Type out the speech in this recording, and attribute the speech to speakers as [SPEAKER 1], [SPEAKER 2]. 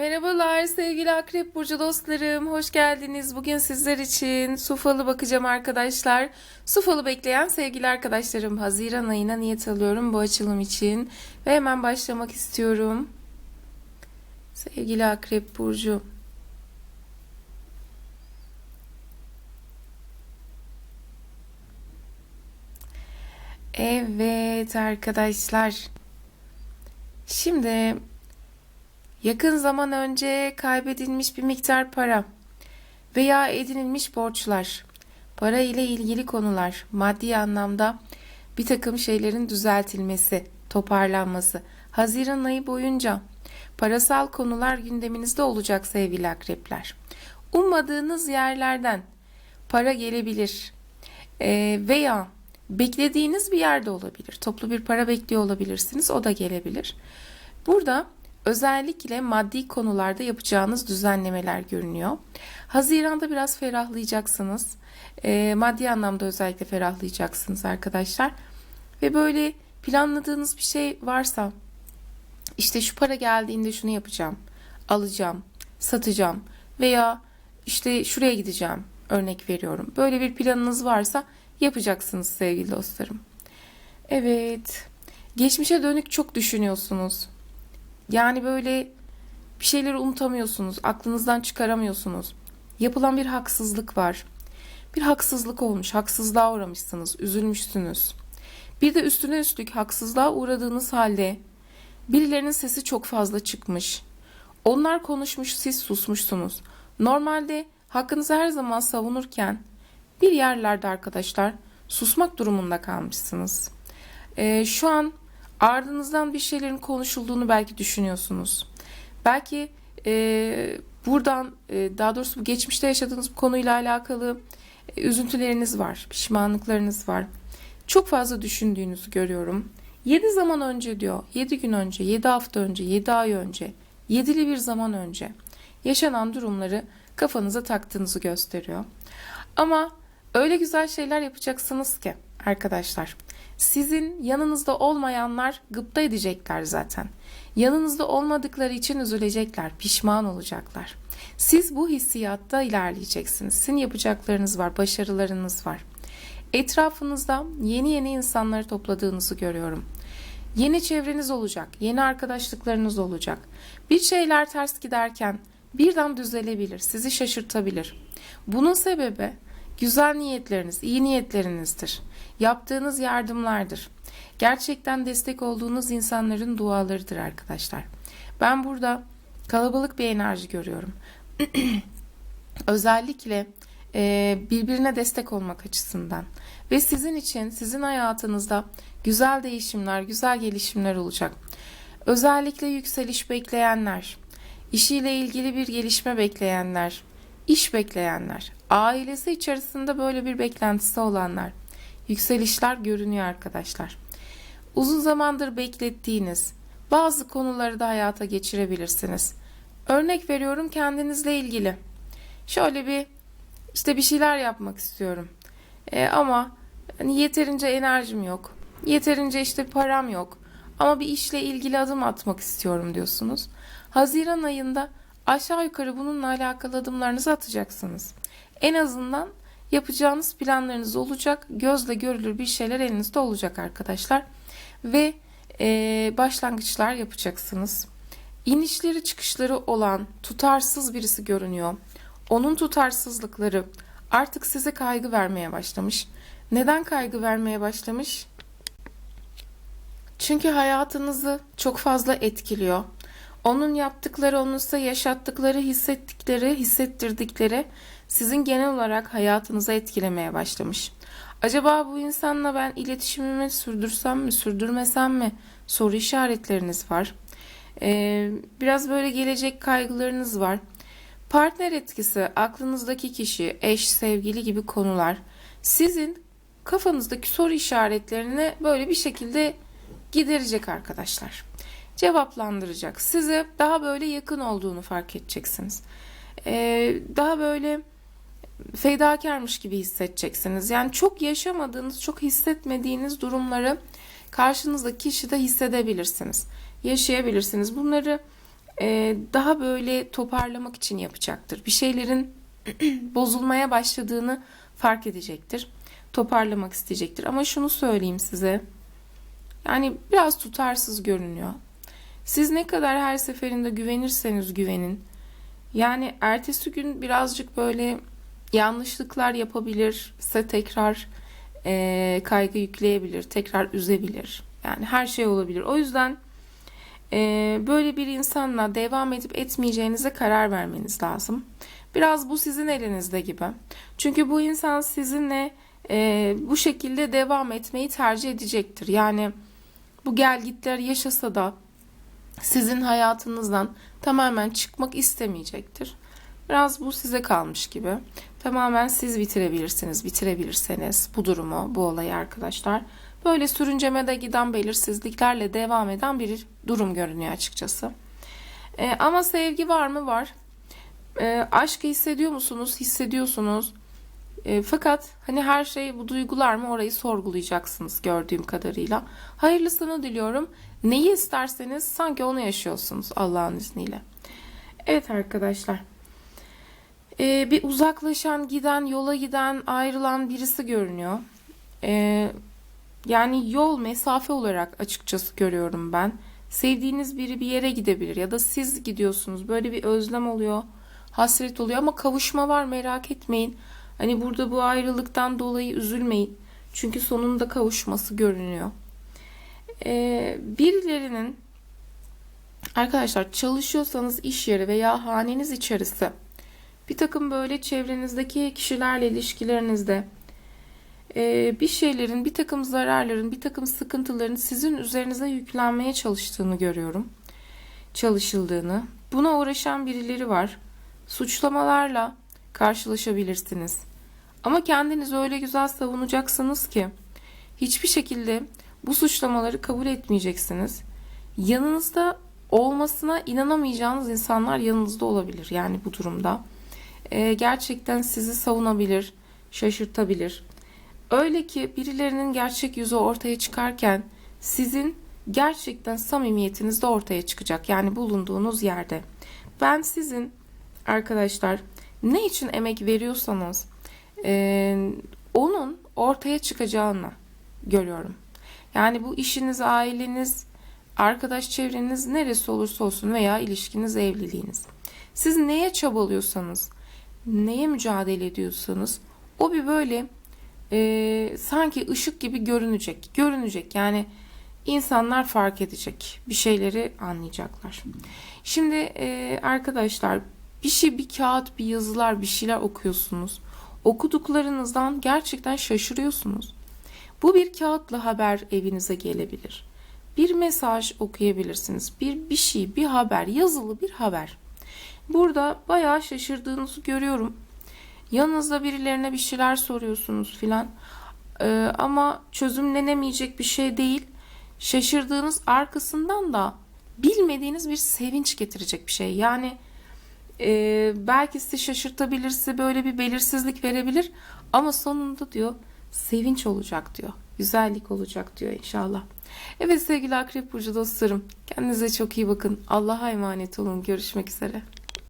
[SPEAKER 1] Merhabalar sevgili Akrep Burcu dostlarım. Hoş geldiniz. Bugün sizler için su falı bakacağım arkadaşlar. Su falı bekleyen sevgili arkadaşlarım. Haziran ayına niyet alıyorum bu açılım için. Ve hemen başlamak istiyorum. Sevgili Akrep Burcu. Evet arkadaşlar. Şimdi yakın zaman önce kaybedilmiş bir miktar para veya edinilmiş borçlar, para ile ilgili konular, maddi anlamda bir takım şeylerin düzeltilmesi, toparlanması, Haziran ayı boyunca parasal konular gündeminizde olacak sevgili akrepler. Ummadığınız yerlerden para gelebilir Ee, veya beklediğiniz bir yerde olabilir. Toplu bir para bekliyor olabilirsiniz. O da gelebilir. Burada özellikle maddi konularda yapacağınız düzenlemeler görünüyor. Haziranda biraz ferahlayacaksınız. Ee, maddi anlamda özellikle ferahlayacaksınız arkadaşlar. Ve böyle planladığınız bir şey varsa işte şu para geldiğinde şunu yapacağım, alacağım, satacağım veya işte şuraya gideceğim örnek veriyorum. Böyle bir planınız varsa yapacaksınız sevgili dostlarım. Evet. Geçmişe dönük çok düşünüyorsunuz. Yani böyle bir şeyleri unutamıyorsunuz, aklınızdan çıkaramıyorsunuz. Yapılan bir haksızlık var. Bir haksızlık olmuş, haksızlığa uğramışsınız, üzülmüşsünüz. Bir de üstüne üstlük haksızlığa uğradığınız halde birilerinin sesi çok fazla çıkmış. Onlar konuşmuş, siz susmuşsunuz. Normalde hakkınızı her zaman savunurken bir yerlerde arkadaşlar susmak durumunda kalmışsınız. Ee, şu an ardınızdan bir şeylerin konuşulduğunu belki düşünüyorsunuz. Belki e, buradan e, daha doğrusu geçmişte yaşadığınız bu konuyla alakalı e, üzüntüleriniz var, pişmanlıklarınız var. Çok fazla düşündüğünüzü görüyorum. 7 zaman önce diyor, 7 gün önce, 7 hafta önce, 7 ay önce, 7'li bir zaman önce yaşanan durumları kafanıza taktığınızı gösteriyor. Ama öyle güzel şeyler yapacaksınız ki arkadaşlar. Sizin yanınızda olmayanlar gıpta edecekler zaten. Yanınızda olmadıkları için üzülecekler, pişman olacaklar. Siz bu hissiyatta ilerleyeceksiniz. Sizin yapacaklarınız var, başarılarınız var. Etrafınızda yeni yeni insanları topladığınızı görüyorum. Yeni çevreniz olacak, yeni arkadaşlıklarınız olacak. Bir şeyler ters giderken birden düzelebilir, sizi şaşırtabilir. Bunun sebebi güzel niyetleriniz, iyi niyetlerinizdir. Yaptığınız yardımlardır. Gerçekten destek olduğunuz insanların dualarıdır arkadaşlar. Ben burada kalabalık bir enerji görüyorum. Özellikle e, birbirine destek olmak açısından ve sizin için sizin hayatınızda güzel değişimler, güzel gelişimler olacak. Özellikle yükseliş bekleyenler, işiyle ilgili bir gelişme bekleyenler, iş bekleyenler, ailesi içerisinde böyle bir beklentisi olanlar, yükselişler görünüyor arkadaşlar. Uzun zamandır beklettiğiniz bazı konuları da hayata geçirebilirsiniz. Örnek veriyorum kendinizle ilgili. Şöyle bir işte bir şeyler yapmak istiyorum. E, ama hani yeterince enerjim yok. Yeterince işte param yok. Ama bir işle ilgili adım atmak istiyorum diyorsunuz. Haziran ayında aşağı yukarı bununla alakalı adımlarınızı atacaksınız. En azından yapacağınız planlarınız olacak. Gözle görülür bir şeyler elinizde olacak arkadaşlar. Ve e, başlangıçlar yapacaksınız. İnişleri çıkışları olan tutarsız birisi görünüyor. Onun tutarsızlıkları artık size kaygı vermeye başlamış. Neden kaygı vermeye başlamış? Çünkü hayatınızı çok fazla etkiliyor. Onun yaptıkları, onun size yaşattıkları, hissettikleri, hissettirdikleri sizin genel olarak hayatınıza etkilemeye başlamış. Acaba bu insanla ben iletişimimi sürdürsem mi, sürdürmesem mi? Soru işaretleriniz var. Ee, biraz böyle gelecek kaygılarınız var. Partner etkisi, aklınızdaki kişi, eş, sevgili gibi konular sizin kafanızdaki soru işaretlerini böyle bir şekilde giderecek arkadaşlar. Cevaplandıracak. Size daha böyle yakın olduğunu fark edeceksiniz. Ee, daha böyle fedakarmış gibi hissedeceksiniz. Yani çok yaşamadığınız, çok hissetmediğiniz durumları karşınızdaki kişide hissedebilirsiniz. Yaşayabilirsiniz. Bunları e, daha böyle toparlamak için yapacaktır. Bir şeylerin bozulmaya başladığını fark edecektir. Toparlamak isteyecektir. Ama şunu söyleyeyim size. Yani biraz tutarsız görünüyor. Siz ne kadar her seferinde güvenirseniz güvenin. Yani ertesi gün birazcık böyle yanlışlıklar yapabilir, size tekrar e, kaygı yükleyebilir, tekrar üzebilir. Yani her şey olabilir. O yüzden e, böyle bir insanla devam edip etmeyeceğinize karar vermeniz lazım. Biraz bu sizin elinizde gibi. Çünkü bu insan sizinle e, bu şekilde devam etmeyi tercih edecektir. Yani bu gelgitler yaşasa da sizin hayatınızdan tamamen çıkmak istemeyecektir. Biraz bu size kalmış gibi. Tamamen siz bitirebilirsiniz, bitirebilirseniz bu durumu, bu olayı arkadaşlar. Böyle sürüncemede giden belirsizliklerle devam eden bir durum görünüyor açıkçası. Ee, ama sevgi var mı? Var. Ee, aşkı hissediyor musunuz? Hissediyorsunuz. Ee, fakat hani her şey bu duygular mı orayı sorgulayacaksınız gördüğüm kadarıyla. Hayırlısını diliyorum. Neyi isterseniz sanki onu yaşıyorsunuz Allah'ın izniyle. Evet arkadaşlar. Ee, bir uzaklaşan, giden, yola giden, ayrılan birisi görünüyor. Ee, yani yol, mesafe olarak açıkçası görüyorum ben. Sevdiğiniz biri bir yere gidebilir ya da siz gidiyorsunuz. Böyle bir özlem oluyor, hasret oluyor ama kavuşma var merak etmeyin. Hani burada bu ayrılıktan dolayı üzülmeyin. Çünkü sonunda kavuşması görünüyor. Ee, birilerinin arkadaşlar çalışıyorsanız iş yeri veya haneniz içerisi bir takım böyle çevrenizdeki kişilerle ilişkilerinizde e, bir şeylerin, bir takım zararların, bir takım sıkıntıların sizin üzerinize yüklenmeye çalıştığını görüyorum. Çalışıldığını. Buna uğraşan birileri var. Suçlamalarla karşılaşabilirsiniz. Ama kendinizi öyle güzel savunacaksınız ki hiçbir şekilde bu suçlamaları kabul etmeyeceksiniz. Yanınızda olmasına inanamayacağınız insanlar yanınızda olabilir yani bu durumda. Ee, gerçekten sizi savunabilir, şaşırtabilir. Öyle ki birilerinin gerçek yüzü ortaya çıkarken sizin gerçekten samimiyetiniz de ortaya çıkacak. Yani bulunduğunuz yerde. Ben sizin arkadaşlar ne için emek veriyorsanız e, onun ortaya çıkacağını görüyorum. Yani bu işiniz, aileniz, arkadaş çevreniz neresi olursa olsun veya ilişkiniz, evliliğiniz. Siz neye çabalıyorsanız, neye mücadele ediyorsanız o bir böyle e, sanki ışık gibi görünecek. Görünecek yani insanlar fark edecek. Bir şeyleri anlayacaklar. Şimdi e, arkadaşlar bir şey bir kağıt bir yazılar bir şeyler okuyorsunuz. Okuduklarınızdan gerçekten şaşırıyorsunuz. Bu bir kağıtla haber evinize gelebilir. Bir mesaj okuyabilirsiniz. Bir bir şey, bir haber, yazılı bir haber. Burada bayağı şaşırdığınızı görüyorum. Yanınızda birilerine bir şeyler soruyorsunuz filan. Ee, ama çözümlenemeyecek bir şey değil. Şaşırdığınız arkasından da bilmediğiniz bir sevinç getirecek bir şey. Yani e, belki sizi şaşırtabilirse böyle bir belirsizlik verebilir. Ama sonunda diyor sevinç olacak diyor. Güzellik olacak diyor inşallah. Evet sevgili Akrep Burcu dostlarım. Kendinize çok iyi bakın. Allah'a emanet olun. Görüşmek üzere.